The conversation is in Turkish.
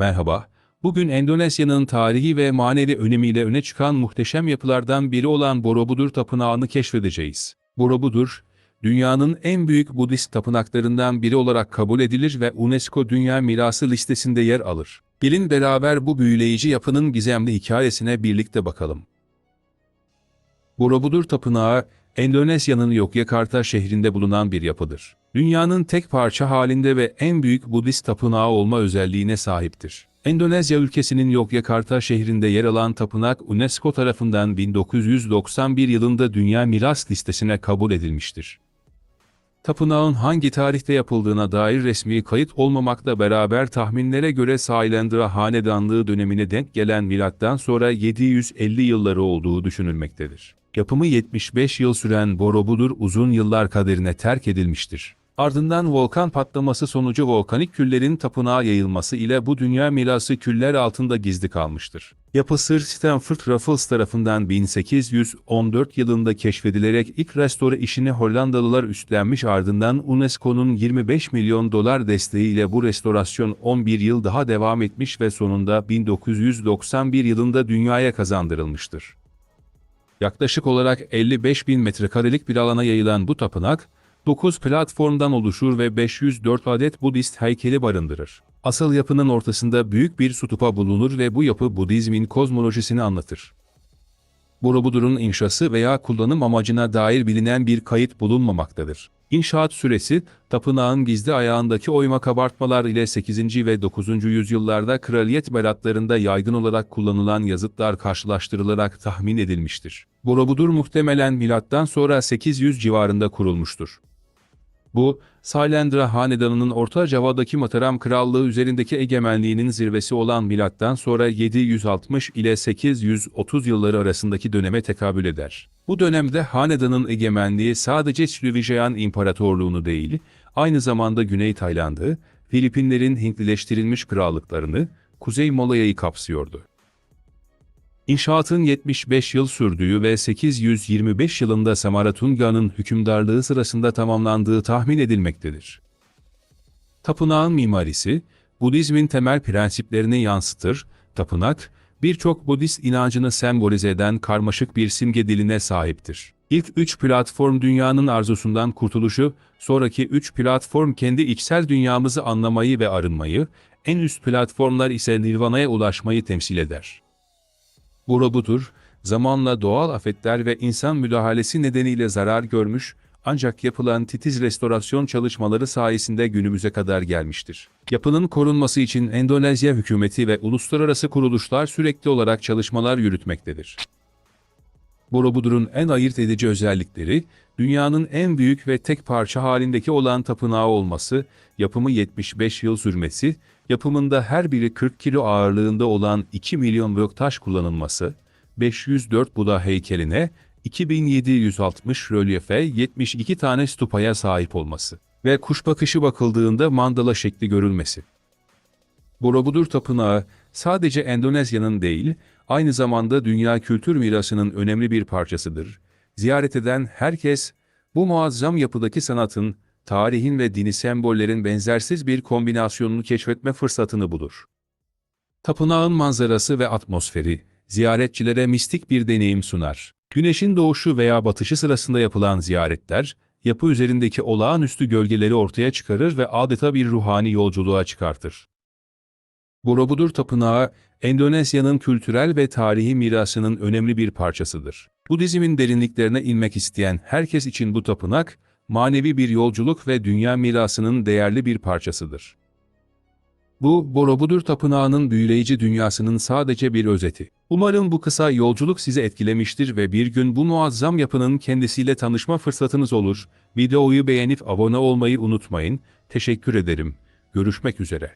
Merhaba, bugün Endonezya'nın tarihi ve manevi önemiyle öne çıkan muhteşem yapılardan biri olan Borobudur Tapınağı'nı keşfedeceğiz. Borobudur, dünyanın en büyük Budist tapınaklarından biri olarak kabul edilir ve UNESCO Dünya Mirası listesinde yer alır. Gelin beraber bu büyüleyici yapının gizemli hikayesine birlikte bakalım. Borobudur Tapınağı, Endonezya'nın Yogyakarta şehrinde bulunan bir yapıdır. Dünyanın tek parça halinde ve en büyük Budist tapınağı olma özelliğine sahiptir. Endonezya ülkesinin Yogyakarta şehrinde yer alan tapınak UNESCO tarafından 1991 yılında Dünya Miras listesine kabul edilmiştir. Tapınağın hangi tarihte yapıldığına dair resmi kayıt olmamakla beraber tahminlere göre Sailendra Hanedanlığı dönemine denk gelen milattan sonra 750 yılları olduğu düşünülmektedir. Yapımı 75 yıl süren Borobudur uzun yıllar kaderine terk edilmiştir. Ardından volkan patlaması sonucu volkanik küllerin tapınağa yayılması ile bu dünya mirası küller altında gizli kalmıştır. Yapı Sir Stanford Raffles tarafından 1814 yılında keşfedilerek ilk restore işini Hollandalılar üstlenmiş ardından UNESCO'nun 25 milyon dolar desteğiyle bu restorasyon 11 yıl daha devam etmiş ve sonunda 1991 yılında dünyaya kazandırılmıştır. Yaklaşık olarak 55 bin metrekarelik bir alana yayılan bu tapınak, 9 platformdan oluşur ve 504 adet Budist heykeli barındırır. Asıl yapının ortasında büyük bir stupa bulunur ve bu yapı Budizmin kozmolojisini anlatır. Borobudur'un inşası veya kullanım amacına dair bilinen bir kayıt bulunmamaktadır. İnşaat süresi, tapınağın gizli ayağındaki oyma kabartmalar ile 8. ve 9. yüzyıllarda kraliyet beratlarında yaygın olarak kullanılan yazıtlar karşılaştırılarak tahmin edilmiştir. Borobudur muhtemelen milattan sonra 800 civarında kurulmuştur. Bu, Sailendra Hanedanı'nın Orta Java'daki Mataram Krallığı üzerindeki egemenliğinin zirvesi olan milattan sonra 760 ile 830 yılları arasındaki döneme tekabül eder. Bu dönemde Hanedan'ın egemenliği sadece Srivijayan İmparatorluğunu değil, aynı zamanda Güney Tayland'ı, Filipinlerin Hintlileştirilmiş krallıklarını, Kuzey Malaya'yı kapsıyordu. İnşaatın 75 yıl sürdüğü ve 825 yılında Samaratunga'nın hükümdarlığı sırasında tamamlandığı tahmin edilmektedir. Tapınağın mimarisi, Budizmin temel prensiplerini yansıtır, tapınak, birçok Budist inancını sembolize eden karmaşık bir simge diline sahiptir. İlk üç platform dünyanın arzusundan kurtuluşu, sonraki üç platform kendi içsel dünyamızı anlamayı ve arınmayı, en üst platformlar ise nirvanaya ulaşmayı temsil eder. Borobudur, zamanla doğal afetler ve insan müdahalesi nedeniyle zarar görmüş, ancak yapılan titiz restorasyon çalışmaları sayesinde günümüze kadar gelmiştir. Yapının korunması için Endonezya hükümeti ve uluslararası kuruluşlar sürekli olarak çalışmalar yürütmektedir. Borobudur'un en ayırt edici özellikleri, dünyanın en büyük ve tek parça halindeki olan tapınağı olması, yapımı 75 yıl sürmesi, yapımında her biri 40 kilo ağırlığında olan 2 milyon blok taş kullanılması, 504 Buda heykeline, 2760 rölyefe 72 tane stupaya sahip olması ve kuş bakışı bakıldığında mandala şekli görülmesi. Borobudur Tapınağı sadece Endonezya'nın değil, aynı zamanda dünya kültür mirasının önemli bir parçasıdır. Ziyaret eden herkes, bu muazzam yapıdaki sanatın, tarihin ve dini sembollerin benzersiz bir kombinasyonunu keşfetme fırsatını bulur. Tapınağın manzarası ve atmosferi, ziyaretçilere mistik bir deneyim sunar. Güneşin doğuşu veya batışı sırasında yapılan ziyaretler, yapı üzerindeki olağanüstü gölgeleri ortaya çıkarır ve adeta bir ruhani yolculuğa çıkartır. Borobudur Tapınağı, Endonezya'nın kültürel ve tarihi mirasının önemli bir parçasıdır. Budizmin derinliklerine inmek isteyen herkes için bu tapınak, manevi bir yolculuk ve dünya mirasının değerli bir parçasıdır. Bu, Borobudur Tapınağı'nın büyüleyici dünyasının sadece bir özeti. Umarım bu kısa yolculuk sizi etkilemiştir ve bir gün bu muazzam yapının kendisiyle tanışma fırsatınız olur. Videoyu beğenip abone olmayı unutmayın. Teşekkür ederim. Görüşmek üzere.